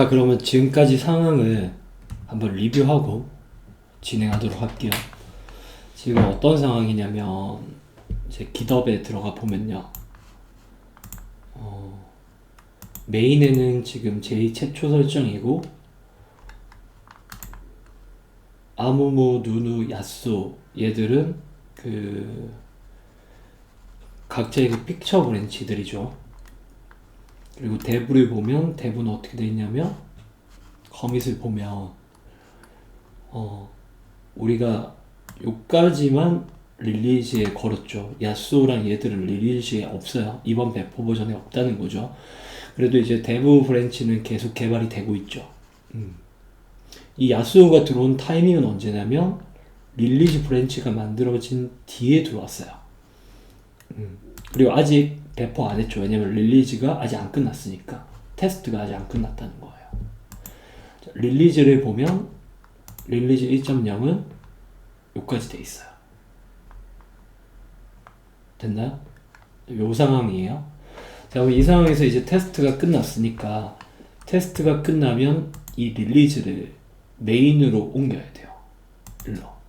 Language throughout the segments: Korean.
자, 그러면 지금까지 상황을 한번 리뷰하고 진행하도록 할게요. 지금 어떤 상황이냐면, 제 기덥에 들어가 보면요. 어, 메인에는 지금 제이 최초 설정이고, 아무무, 누누, 야쏘 얘들은 그 각자의 그 픽처 브랜치들이죠. 그리고 대부를 보면 대부는 어떻게 돼 있냐면 커밋을 보면 어 우리가 요까지만 릴리즈에 걸었죠. 야쏘랑 얘들은 릴리즈에 없어요. 이번 배포 버전에 없다는 거죠. 그래도 이제 대부 브랜치는 계속 개발이 되고 있죠. 음. 이 야스오가 들어온 타이밍은 언제냐면 릴리즈 브랜치가 만들어진 뒤에 들어왔어요. 음. 그리고 아직 배포 안 했죠. 왜냐면 릴리즈가 아직 안 끝났으니까 테스트가 아직 안 끝났다는 거예요. 자, 릴리즈를 보면 릴리즈 1.0은 여기까지 돼 있어요. 됐나요? 요 상황이에요. 자, 그럼 이 상황에서 이제 테스트가 끝났으니까 테스트가 끝나면 이 릴리즈를 메인으로 옮겨야 돼요. 일로.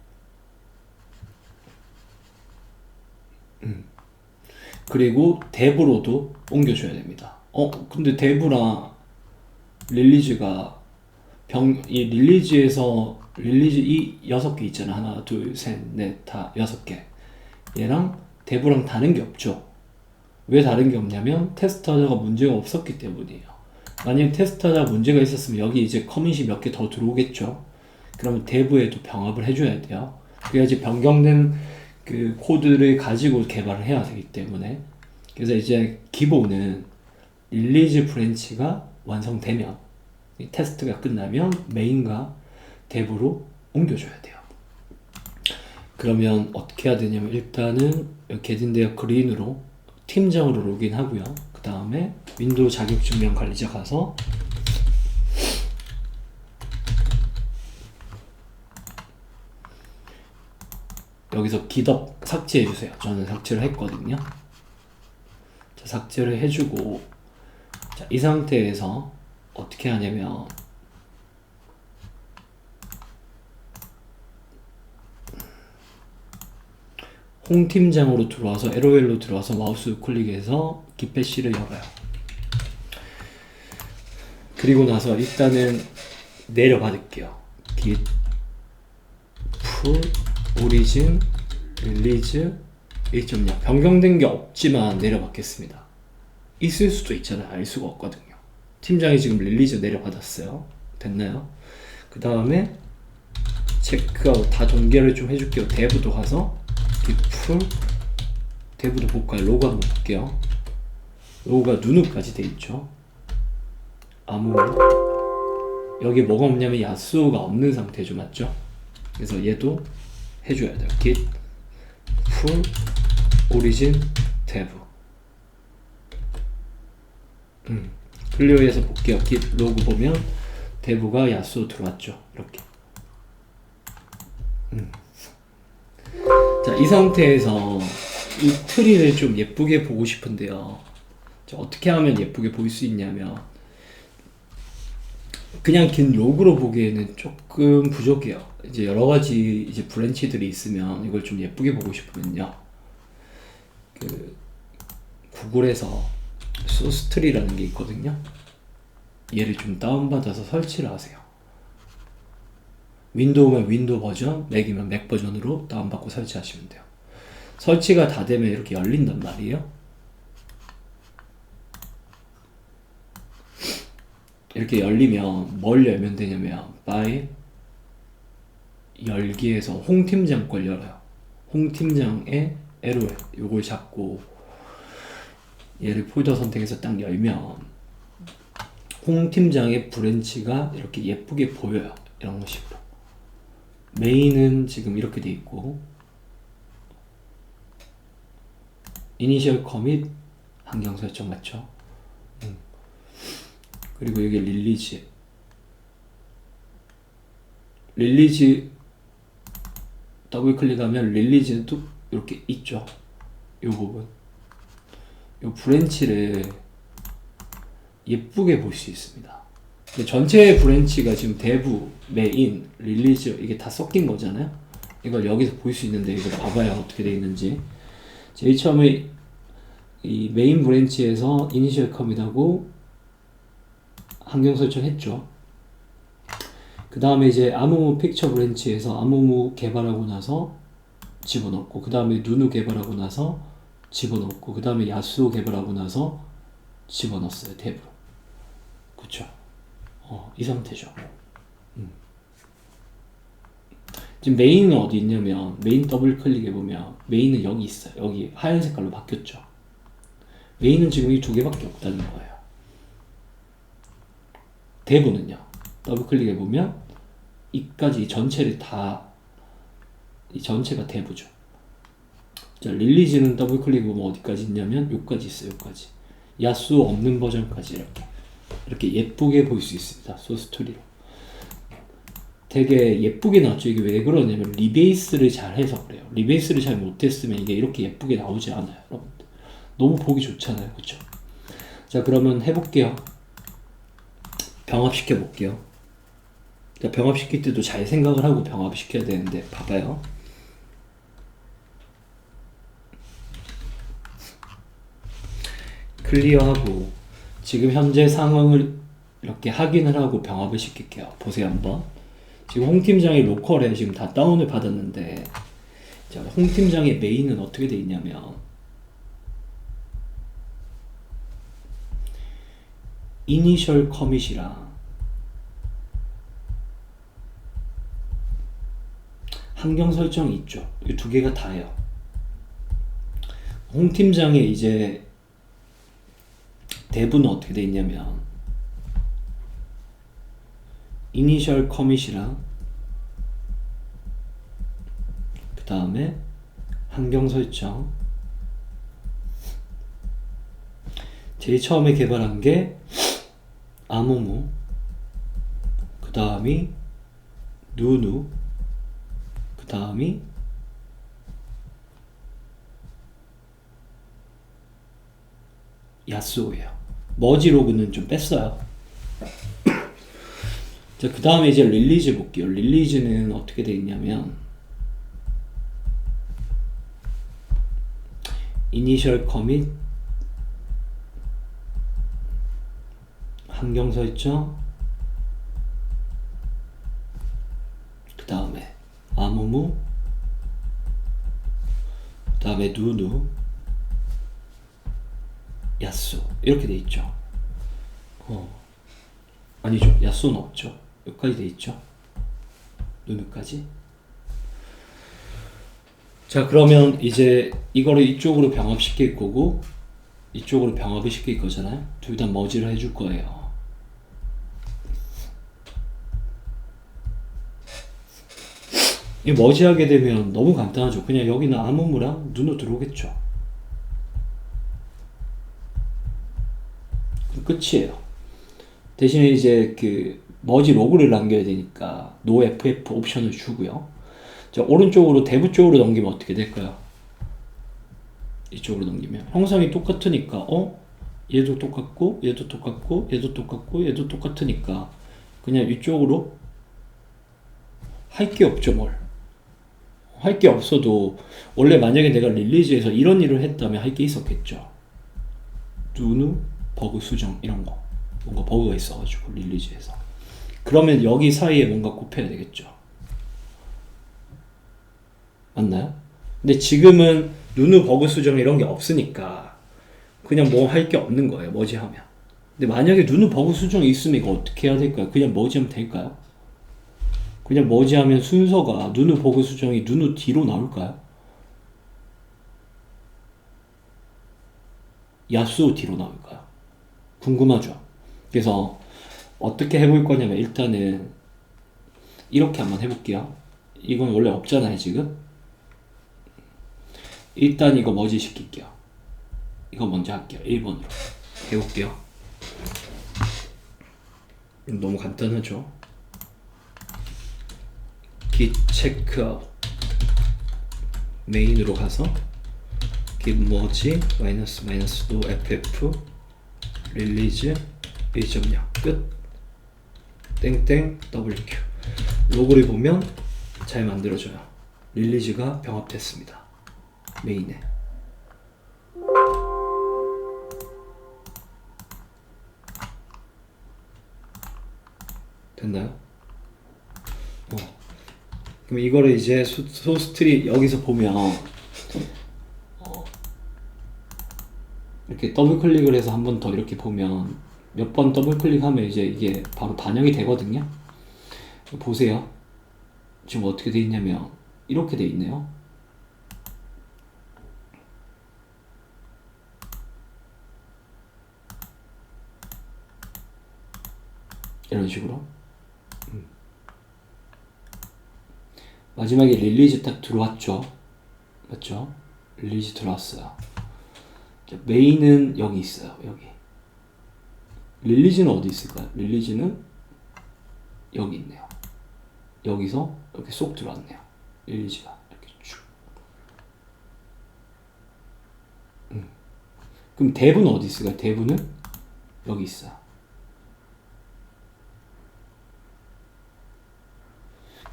그리고 대부로도 옮겨줘야 됩니다. 어, 근데 대부랑 릴리즈가 병, 이 릴리즈에서 릴리즈 이 여섯 개 있잖아. 하나, 둘, 셋, 넷, 다 여섯 개. 얘랑 대부랑 다른 게 없죠. 왜 다른 게 없냐면 테스트하다가 문제가 없었기 때문이에요. 만약 테스트하다 문제가 있었으면 여기 이제 커밋이 몇 개 더 들어오겠죠. 그러면 대부에도 병합을 해줘야 돼요. 그래야지 변경된 그 코드를 가지고 개발을 해야 되기 때문에 그래서 이제 기본은 릴리즈 브랜치가 완성되면 이 테스트가 끝나면 메인과 대부로 옮겨줘야 돼요. 그러면 어떻게 해야 되냐면 일단은 게딘데어 그린으로 팀장으로 로그인하고요. 그 다음에 윈도우 자격증명 관리자 가서 여기서 기덕 삭제해 주세요. 저는 삭제를 했거든요. 자, 삭제를 해주고 자, 이 상태에서 어떻게 하냐면 홍 팀장으로 들어와서 LOL로 들어와서 마우스 클릭해서 기패시를 열어요. 그리고 나서 일단은 내려받을게요. git 풀 오리진 릴리즈 1.0 변경된 게 없지만 내려받겠습니다. 있을 수도 있잖아요. 알 수가 없거든요. 팀장이 지금 릴리즈 내려받았어요. 됐나요? 그 다음에 체크아웃 다 동결을 좀 해줄게요. 대부도 가서 디풀 대부도 볼까요? 로고 한번 볼게요. 로고가 누누까지 돼 있죠. 아무 여기 뭐가 없냐면 야스오가 없는 상태죠, 맞죠? 그래서 얘도 해줘야 돼요. git full origin dev. 음, 클리어해서 볼게요. git 로그 보면 dev가 야스오 들어왔죠. 이렇게. 음. 자, 이 상태에서 이 트리를 좀 예쁘게 보고 싶은데요. 자, 어떻게 하면 예쁘게 보일 수 있냐면 그냥 긴 로그로 보기에는 조금 부족해요. 이제 여러 가지 이제 브랜치들이 있으면 이걸 좀 예쁘게 보고 싶으면요. 그 구글에서 소스트리라는 게 있거든요. 얘를 좀 다운받아서 설치를 하세요. 윈도우면 윈도우 버전, 맥이면 맥 버전으로 다운받고 설치하시면 돼요. 설치가 다 되면 이렇게 열린단 말이에요. 이렇게 열리면 뭘 열면 되냐면 by 열기에서 홍 팀장 걸 열어요. 홍 팀장의 LOL 요걸 잡고 얘를 폴더 선택해서 딱 열면 홍 팀장의 브랜치가 이렇게 예쁘게 보여요. 이런 식으로. 메인은 지금 이렇게 돼 있고 이니셜 커밋 환경 설정 맞죠? 음. 그리고 여기 릴리즈 릴리즈 더블 클릭하면 릴리즈도 이렇게 있죠. 이 부분. 이 브랜치를 예쁘게 볼 수 있습니다. 전체 브랜치가 지금 대부, 메인, 릴리즈 이게 다 섞인 거잖아요. 이걸 여기서 볼 수 있는데 이거 봐봐야 어떻게 돼 있는지. 제일 처음에 이 메인 브랜치에서 이니셜 커밋하고 환경 설정했죠. 그 다음에 이제 아무무 픽처 브랜치에서 아무무 개발하고 나서 집어넣고 그 다음에 누누 개발하고 나서 집어넣고 그 다음에 야수 개발하고 나서 집어넣었어요 탭으로. 그쵸? 어, 이 상태죠. 음. 지금 메인은 어디 있냐면 메인 더블 클릭해 보면 메인은 여기 있어요. 여기 하얀 색깔로 바뀌었죠. 메인은 지금 이 두 개밖에 없다는 거예요 대부는요 더블 클릭해 보면 이까지 전체를 다 이 전체가 대부죠. 자, 릴리즈는 더블 클릭 보면 어디까지 있냐면 여기까지 있어요. 여기까지. 야수 없는 버전까지 이렇게 이렇게 예쁘게 볼 수 있습니다. 소스토리로. 되게 예쁘게 나왔죠. 이게 왜 그러냐면 리베이스를 잘 해서 그래요. 리베이스를 잘 못했으면 이게 이렇게 예쁘게 나오지 않아요. 여러분들. 너무 보기 좋잖아요. 그쵸? 자, 그러면 해볼게요. 병합시켜 볼게요. 자, 병합시킬 때도 잘 생각을 하고 병합시켜야 되는데, 봐봐요. 클리어하고 지금 현재 상황을 이렇게 확인을 하고 병합을 시킬게요. 보세요 한번. 지금 홍 팀장이 로컬에 지금 다 다운을 받았는데 자, 홍 팀장의 메인은 어떻게 돼 있냐면 이니셜 커밋이랑 환경 설정이 있죠. 이 두 개가 다예요. 홍 팀장의 이제 대부는 어떻게 돼 있냐면 이니셜 커밋이랑 그 다음에 환경 설정 제일 처음에 개발한 게 아무무 그 다음이 누누 그 다음이 야스오예요. 머지로그는 좀 뺐어요. 자, 그 다음에 이제 릴리즈 볼게요. 릴리즈는 어떻게 돼 있냐면, 이니셜 커밋, 환경 설정, 그 다음에 아무무, 그 다음에 누누, 야수 이렇게 돼 있죠. 어 아니죠. 야수는 없죠. 여기까지 돼 있죠. 누누까지. 자 그러면 이제 이거를 이쪽으로 병합시킬 거고 이쪽으로 병합을 시킬 거잖아요. 둘 다 머지를 해줄 거예요. 이 머지하게 되면 너무 간단하죠. 그냥 여기는 아무무랑 눈으로 들어오겠죠. 끝이에요. 대신에 이제 그 머지 로그를 남겨야 되니까 no ff 옵션을 주고요. 자, 오른쪽으로 대부 쪽으로 넘기면 어떻게 될까요? 이쪽으로 넘기면 형상이 똑같으니까 어? 얘도 똑같고 얘도 똑같고 얘도 똑같고 얘도 똑같으니까 그냥 이쪽으로 할 게 없죠 뭘. 할 게 없어도 원래 만약에 내가 릴리즈에서 이런 일을 했다면 할 게 있었겠죠. 누누 버그 수정 이런 거 뭔가 버그가 있어가지고 릴리즈에서 그러면 여기 사이에 뭔가 곱해야 되겠죠 맞나요? 근데 지금은 누누 버그 수정 이런 게 없으니까 그냥 뭐 할 게 없는 거예요 머지하면 근데 만약에 누누 버그 수정이 있으면 이거 어떻게 해야 될까요? 그냥 머지하면 될까요? 그냥 머지하면 순서가 누누 버그 수정이 누누 뒤로 나올까요? 야수 뒤로 나올까요? 궁금하죠. 그래서 어떻게 해볼 거냐면 일단은 이렇게 한번 해볼게요. 이건 원래 없잖아요 지금. 일단 이거 머지 시킬게요. 이거 먼저 할게요. 1번으로 해볼게요. 너무 간단하죠. Git checkout 메인으로 가서 git merge 마이너스 마이너스 no ff 릴리즈 1.0 끝. 땡땡 WQ 로고를 보면 잘 만들어져요. 릴리즈가 병합됐습니다. 메인에. 됐나요? 어. 그럼 이거를 이제 소, 소스트리 여기서 보면 어, 이렇게 더블 클릭을 해서 한 번 더 이렇게 보면 몇 번 더블 클릭하면 이제 이게 바로 반영이 되거든요. 보세요. 지금 어떻게 돼 있냐면 이렇게 돼 있네요. 이런 식으로. 마지막에 릴리즈 딱 들어왔죠. 맞죠? 릴리즈 들어왔어요. 자, 메인은 여기 있어요. 여기. 릴리즈는 어디 있을까요? 릴리즈는 여기 있네요. 여기서 이렇게 쏙 들어왔네요. 릴리즈가 이렇게 쭉. 음. 그럼 대부는 어디 있을까요? 대부는 여기 있어요.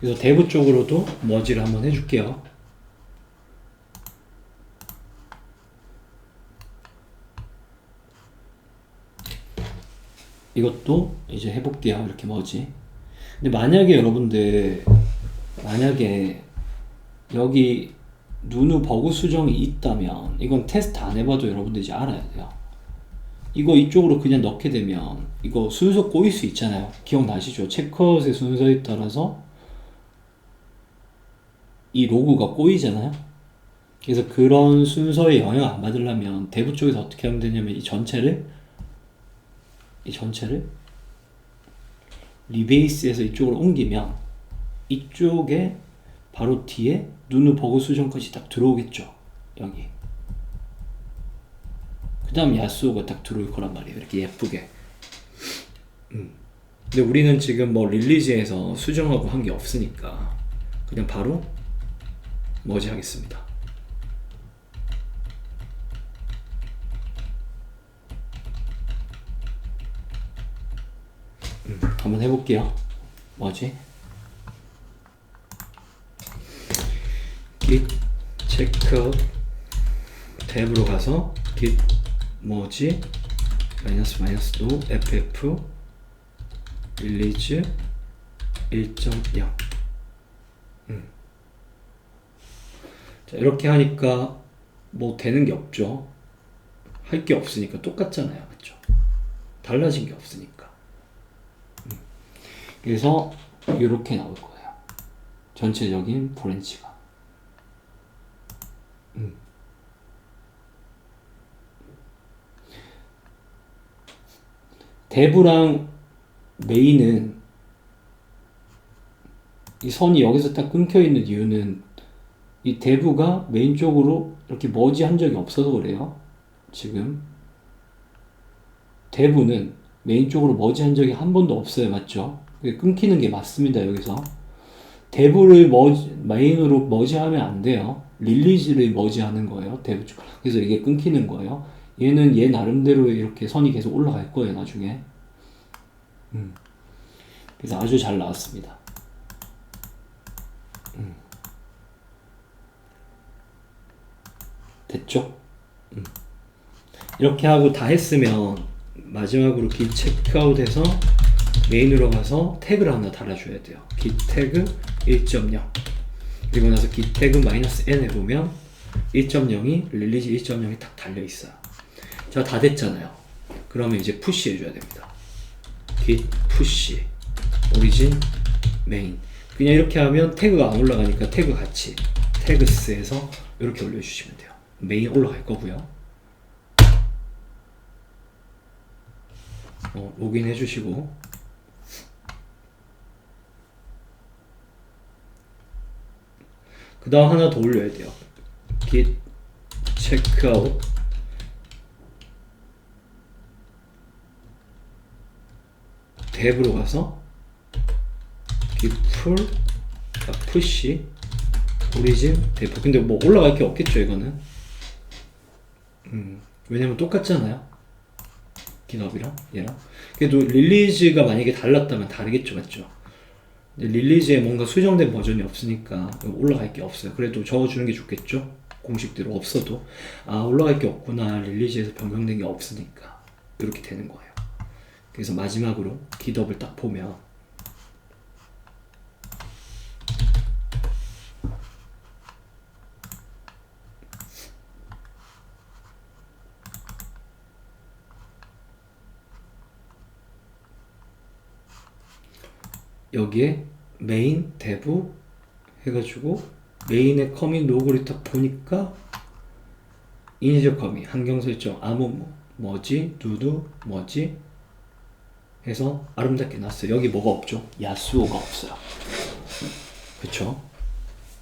그래서 대부 쪽으로도 머지를 한번 해줄게요. 이것도 이제 해볼게요. 이렇게 머지. 근데 만약에 여러분들 만약에 여기 누누 버그 수정이 있다면 이건 테스트 안 해봐도 여러분들 이제 알아야 돼요. 이거 이쪽으로 그냥 넣게 되면 이거 순서 꼬일 수 있잖아요. 기억나시죠? 체크아웃의 순서에 따라서 이 로고가 꼬이잖아요. 그래서 그런 순서에 영향 안 받으려면 대부 쪽에서 어떻게 하면 되냐면 이 전체를 이 전체를 리베이스에서 이쪽으로 옮기면 이쪽에 바로 뒤에 누누 버그 수정까지 딱 들어오겠죠. 여기. 그 다음 야스오가 딱 들어올 거란 말이에요. 이렇게 예쁘게. 음. 근데 우리는 지금 뭐 릴리즈에서 수정하고 한 게 없으니까 그냥 바로 머지 하겠습니다. 음, 한번 해볼게요. 뭐지? git 체크 탭으로 가서 git 뭐지? 마이너스 마이너스 노 ff 릴리즈 1.0 자, 이렇게 하니까 뭐 되는 게 없죠. 할 게 없으니까 똑같잖아요. 맞죠? 달라진 게 없으니까. 음. 그래서 이렇게 나올 거예요. 전체적인 브랜치가. 음. 대부랑 메인은 이 선이 여기서 딱 끊겨 있는 이유는 이 대부가 메인 쪽으로 이렇게 머지한 적이 없어서 그래요. 지금 대부는 메인 쪽으로 머지한 적이 한 번도 없어요. 맞죠? 끊기는 게 맞습니다. 여기서 대부를 머지, 메인으로 머지하면 안 돼요. 릴리즈를 머지하는 거예요. 대부 쪽. 그래서 이게 끊기는 거예요. 얘는 얘 나름대로 이렇게 선이 계속 올라갈 거예요. 나중에. 음. 그래서 아주 잘 나왔습니다. 됐죠? 음. 이렇게 하고 다 했으면 마지막으로 git 체크아웃 해서 메인으로 가서 태그를 하나 달아줘야 돼요. git 태그 1.0 그리고 나서 git 태그 마이너스 n 해보면 1.0이 릴리즈 1.0이 딱 달려 있어요. 자, 다 됐잖아요. 그러면 이제 푸시 해줘야 됩니다. git 푸시 오리진 메인 그냥 이렇게 하면 태그가 안 올라가니까 태그 같이 태그스에서 이렇게 올려주시면 돼요. 메인 올라갈 거고요. 어, 로그인 해주시고 그 다음 하나 더 올려야 돼요. git checkout 탭으로 가서 git pull 아, push 오리진 대포 근데 뭐 올라갈 게 없겠죠 이거는 음, 왜냐면 똑같잖아요 기업이랑 얘랑 그래도 릴리즈가 만약에 달랐다면 다르겠죠, 맞죠? 릴리즈에 뭔가 수정된 버전이 없으니까 올라갈 게 없어요. 그래도 적어주는 게 좋겠죠? 공식대로 없어도 아 올라갈 게 없구나 릴리즈에서 변경된 게 없으니까 이렇게 되는 거예요. 그래서 마지막으로 기덥을 딱 보면 여기에 메인 대부 해가지고 메인의 커밋 로고를 딱 보니까 인위적 커밋 환경 설정 아무 뭐, 뭐지 누드 뭐지 해서 아름답게 났어요. 여기 뭐가 없죠? 야스오가 없어요. 그쵸?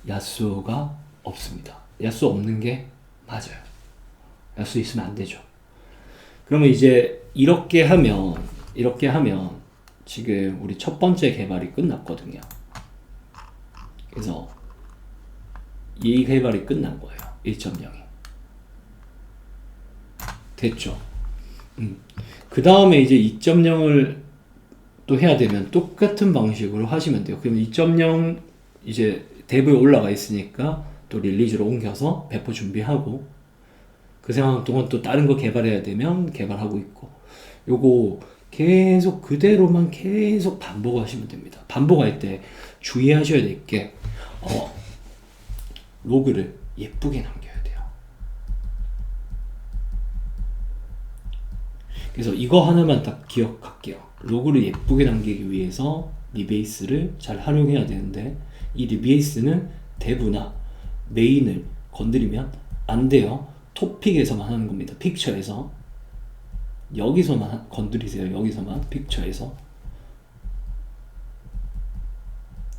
야스오가 없습니다. 야스오 없는 게 맞아요. 야스오 있으면 안 되죠. 그러면 이제 이렇게 하면 이렇게 하면 지금 우리 첫 번째 개발이 끝났거든요. 그래서 이 개발이 끝난 거예요. 1.0이. 됐죠. 음. 그 다음에 이제 2.0을 또 해야 되면 똑같은 방식으로 하시면 돼요. 그럼 2.0 이제 대부에 올라가 있으니까 또 릴리즈로 옮겨서 배포 준비하고 그 상황 동안 또 다른 거 개발해야 되면 개발하고 있고 요거 계속 그대로만 계속 반복하시면 됩니다. 반복할 때 주의하셔야 될 게, 어, 로그를 예쁘게 남겨야 돼요. 그래서 이거 하나만 딱 기억할게요. 로그를 예쁘게 남기기 위해서 리베이스를 잘 활용해야 되는데, 이 리베이스는 대부나 메인을 건드리면 안 돼요. 토픽에서만 하는 겁니다. 픽처에서. 여기서만 건드리세요. 여기서만 픽처에서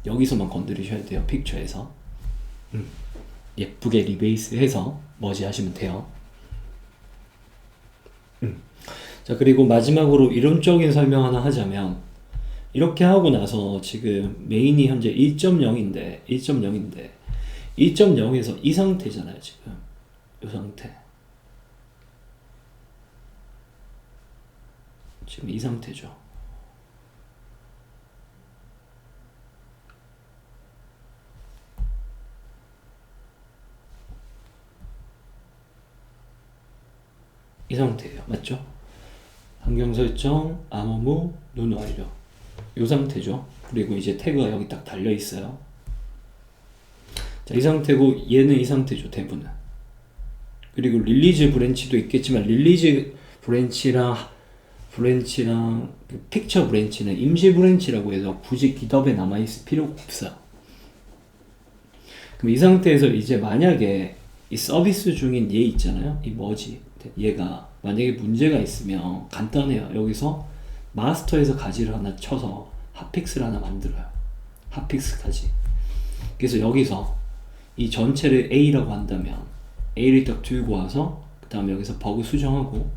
여기서만 건드리셔야 돼요. 픽처에서 음. 예쁘게 리베이스 해서 머지 하시면 돼요. 음. 자 그리고 마지막으로 이론적인 설명 하나 하자면 이렇게 하고 나서 지금 메인이 현재 1.0인데 1.0인데 2.0에서 이 상태잖아요 지금 이 상태 지금 이 상태죠. 이 상태예요. 맞죠? 환경 설정, 암호무, 눈 완료. 이 상태죠. 그리고 이제 태그가 여기 딱 달려 있어요. 자, 이 상태고 얘는 이 상태죠. 대부분 그리고 릴리즈 브랜치도 있겠지만 릴리즈 브랜치랑 브랜치랑 그 픽처 브랜치는 임시 브랜치라고 해서 굳이 기덥에 남아있을 필요가 없어요. 그럼 이 상태에서 이제 만약에 이 서비스 중인 얘 있잖아요. 이 뭐지? 얘가 만약에 문제가 있으면 간단해요. 여기서 마스터에서 가지를 하나 쳐서 핫픽스를 하나 만들어요. 핫픽스 가지. 그래서 여기서 이 전체를 A라고 한다면 A를 딱 들고 와서 그 다음에 여기서 버그 수정하고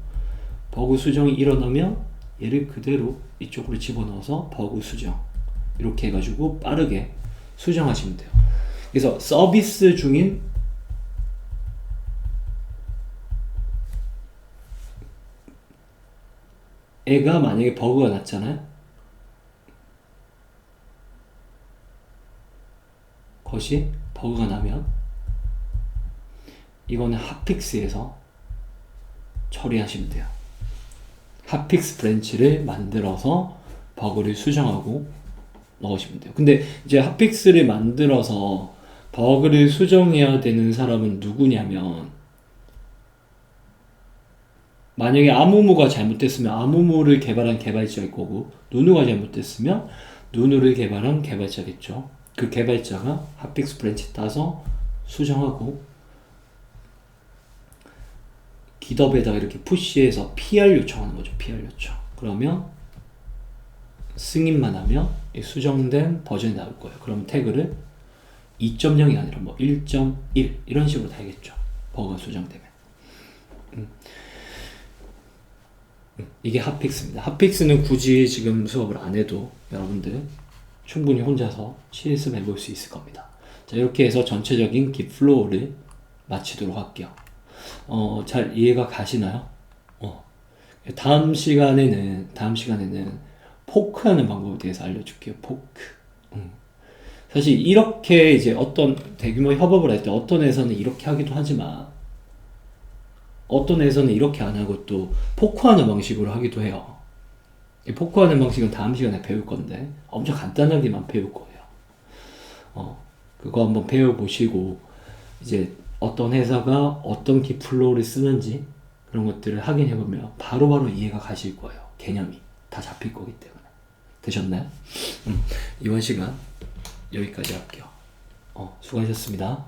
버그 수정이 일어나면 얘를 그대로 이쪽으로 집어넣어서 버그 수정 이렇게 해가지고 빠르게 수정하시면 돼요. 그래서 서비스 중인 애가 만약에 버그가 났잖아요. 것이 버그가 나면 이거는 핫픽스에서 처리하시면 돼요. 핫픽스 브랜치를 만들어서 버그를 수정하고 넣으시면 돼요. 근데 이제 핫픽스를 만들어서 버그를 수정해야 되는 사람은 누구냐면 만약에 아무무가 잘못됐으면 아무무를 개발한 개발자일 거고 누누가 잘못됐으면 누누를 개발한 개발자겠죠. 그 개발자가 핫픽스 브랜치 따서 수정하고 기덥에다가 이렇게 푸시해서 PR 요청하는 거죠. PR 요청. 그러면 승인만 하면 수정된 버전이 나올 거예요. 그럼 태그를 2.0이 아니라 뭐 1.1 이런 식으로 달겠죠. 버거 수정되면. 음. 음. 이게 핫픽스입니다. 핫픽스는 굳이 지금 수업을 안 해도 여러분들 충분히 혼자서 실습해 볼 수 있을 겁니다. 자, 이렇게 해서 전체적인 기 플로우를 마치도록 할게요. 어, 잘 이해가 가시나요? 어. 다음 시간에는 다음 시간에는 포크하는 방법에 대해서 알려줄게요. 포크. 음. 사실 이렇게 이제 어떤 대규모 협업을 할 때 어떤 회사는 이렇게 하기도 하지만 어떤 회사는 이렇게 안 하고 또 포크하는 방식으로 하기도 해요. 이 포크하는 방식은 다음 시간에 배울 건데 엄청 간단하게만 배울 거예요. 어, 그거 한번 배워보시고 이제 어떤 회사가 어떤 기플로우를 쓰는지 그런 것들을 확인해 보면 바로바로 이해가 가실 거예요. 개념이 다 잡힐 거기 때문에 되셨나요? 음, 이번 시간 여기까지 할게요. 어, 수고하셨습니다.